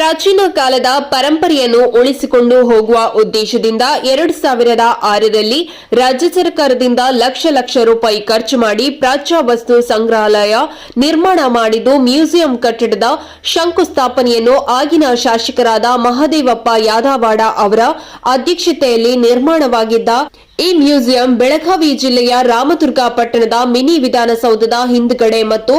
ಪ್ರಾಚೀನ ಕಾಲದ ಪರಂಪರೆಯನ್ನು ಉಳಿಸಿಕೊಂಡು ಹೋಗುವ ಉದ್ದೇಶದಿಂದ ಎರಡು ಸಾವಿರದ ಆರರಲ್ಲಿ ರಾಜ್ಯ ಸರ್ಕಾರದಿಂದ ಲಕ್ಷ ಲಕ್ಷ ರೂಪಾಯಿ ಖರ್ಚು ಮಾಡಿ ಪ್ರಾಚ್ಯ ವಸ್ತು ಸಂಗ್ರಹಾಲಯ ನಿರ್ಮಾಣ ಮಾಡಿದ್ದು ಮ್ಯೂಸಿಯಂ ಕಟ್ಟಡದ ಶಂಕುಸ್ಥಾಪನೆಯನ್ನು ಆಗಿನ ಶಾಸಕರಾದ ಮಹದೇವಪ್ಪ ಯಾದವಾಡ ಅವರ ಅಧ್ಯಕ್ಷತೆಯಲ್ಲಿ ನಿರ್ಮಾಣವಾಗಿದ್ದ ಈ ಮ್ಯೂಸಿಯಂ ಬೆಳಗಾವಿ ಜಿಲ್ಲೆಯ ರಾಮದುರ್ಗ ಪಟ್ಟಣದ ಮಿನಿ ವಿಧಾನಸೌಧದ ಹಿಂದ್ಗಡೆ ಮತ್ತು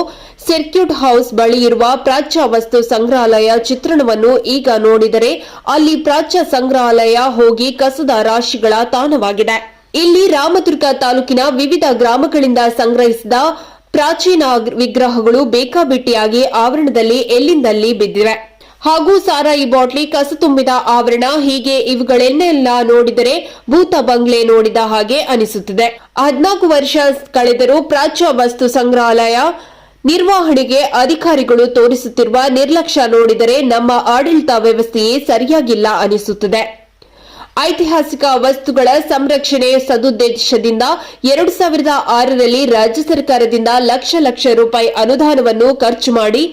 ಸರ್ಕ್ಯೂಟ್ ಹೌಸ್ ಬಳಿ ಇರುವ ಪ್ರಾಚ್ಯ ವಸ್ತು ಸಂಗ್ರಹಾಲಯ ಚಿತ್ರಣವನ್ನು ಈಗ ನೋಡಿದರೆ ಅಲ್ಲಿ ಪ್ರಾಚ್ಯ ಸಂಗ್ರಹಾಲಯ ಹೋಗಿ ಕಸದ ರಾಶಿಗಳ ತಾಣವಾಗಿದೆ. ಇಲ್ಲಿ ರಾಮದುರ್ಗ ತಾಲೂಕಿನ ವಿವಿಧ ಗ್ರಾಮಗಳಿಂದ ಸಂಗ್ರಹಿಸಿದ ಪ್ರಾಚೀನ ವಿಗ್ರಹಗಳು ಬೇಕಾಬಿಟ್ಟಿಯಾಗಿ ಆವರಣದಲ್ಲಿ ಎಲ್ಲಿಂದಲ್ಲಿ ಬಿದ್ದಿವೆ. ಹಾಗೂ ಸಾರಾಯಿ ಬಾಟ್ಲಿ, ಕಸ ತುಂಬಿದ ಆವರಣ, ಹೀಗೆ ಇವುಗಳನ್ನೆಲ್ಲ ನೋಡಿದರೆ ಭೂತ ಬಂಗ್ಲೆ ನೋಡಿದ ಹಾಗೆ ಅನಿಸುತ್ತದೆ. ಹದಿನಾಲ್ಕು ವರ್ಷ ಕಳೆದರೂ ಪ್ರಾಚ್ಯ ವಸ್ತು ಸಂಗ್ರಹಾಲಯ ನಿರ್ವಹಣೆಗೆ ಅಧಿಕಾರಿಗಳು ತೋರಿಸುತ್ತಿರುವ ನಿರ್ಲಕ್ಷ್ಯ ನೋಡಿದರೆ ನಮ್ಮ ಆಡಳಿತ ವ್ಯವಸ್ಥೆಯೇ ಸರಿಯಾಗಿಲ್ಲ ಅನಿಸುತ್ತದೆ. ಐತಿಹಾಸಿಕ ವಸ್ತುಗಳ ಸಂರಕ್ಷಣೆ ಸದುದ್ದೇಶದಿಂದ ಎರಡು ಸಾವಿರದ ಆರರಲ್ಲಿ ರಾಜ್ಯ ಸರ್ಕಾರದಿಂದ ಲಕ್ಷ ಲಕ್ಷ ರೂಪಾಯಿ ಅನುದಾನವನ್ನು ಖರ್ಚು ಮಾಡಿ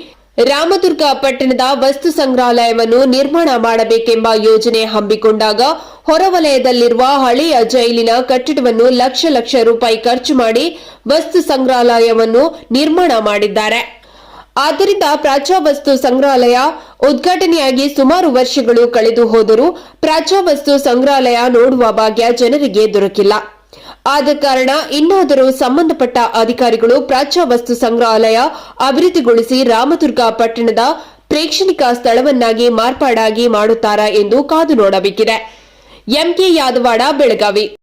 ರಾಮದುರ್ಗ ಪಟ್ಟಣದ ವಸ್ತು ಸಂಗ್ರಹಾಲಯವನ್ನು ನಿರ್ಮಾಣ ಮಾಡಬೇಕೆಂಬ ಯೋಜನೆ ಹಮ್ಮಿಕೊಂಡಾಗ ಹೊರವಲಯದಲ್ಲಿರುವ ಹಳೆಯ ಜೈಲಿನ ಕಟ್ಟಡವನ್ನು ಲಕ್ಷ ಲಕ್ಷ ರೂಪಾಯಿ ಖರ್ಚು ಮಾಡಿ ವಸ್ತು ಸಂಗ್ರಹಾಲಯವನ್ನು ನಿರ್ಮಾಣ ಮಾಡಿದ್ದಾರೆ. ಆದ್ದರಿಂದ ಪ್ರಾಚ್ಯವಸ್ತು ಸಂಗ್ರಹಾಲಯ ಉದ್ಘಾಟನೆಯಾಗಿ ಸುಮಾರು ವರ್ಷಗಳು ಕಳೆದು ಹೋದರೂ ಪ್ರಾಚ್ಯವಸ್ತು ಸಂಗ್ರಹಾಲಯ ನೋಡುವ ಭಾಗ್ಯ ಜನರಿಗೆ ದೊರಕಿಲ್ಲ. ಆದ ಕಾರಣ ಇನ್ನಾದರೂ ಸಂಬಂಧಪಟ್ಟ ಅಧಿಕಾರಿಗಳು ಪ್ರಾಚ್ಯವಸ್ತು ಸಂಗ್ರಹಾಲಯ ಅಭಿವೃದ್ಧಿಗೊಳಿಸಿ ರಾಮದುರ್ಗ ಪಟ್ಟಣದ ಪ್ರೇಕ್ಷಣಿಕ ಸ್ಥಳವನ್ನಾಗಿ ಮಾರ್ಪಾಡಾಗಿ ಮಾಡುತ್ತಾರಾ ಎಂದು ಕಾದು ನೋಡಬೇಕಿದೆ. ಎಂಕೆ ಯಾದವಾಡ, ಬೆಳಗಾವಿ.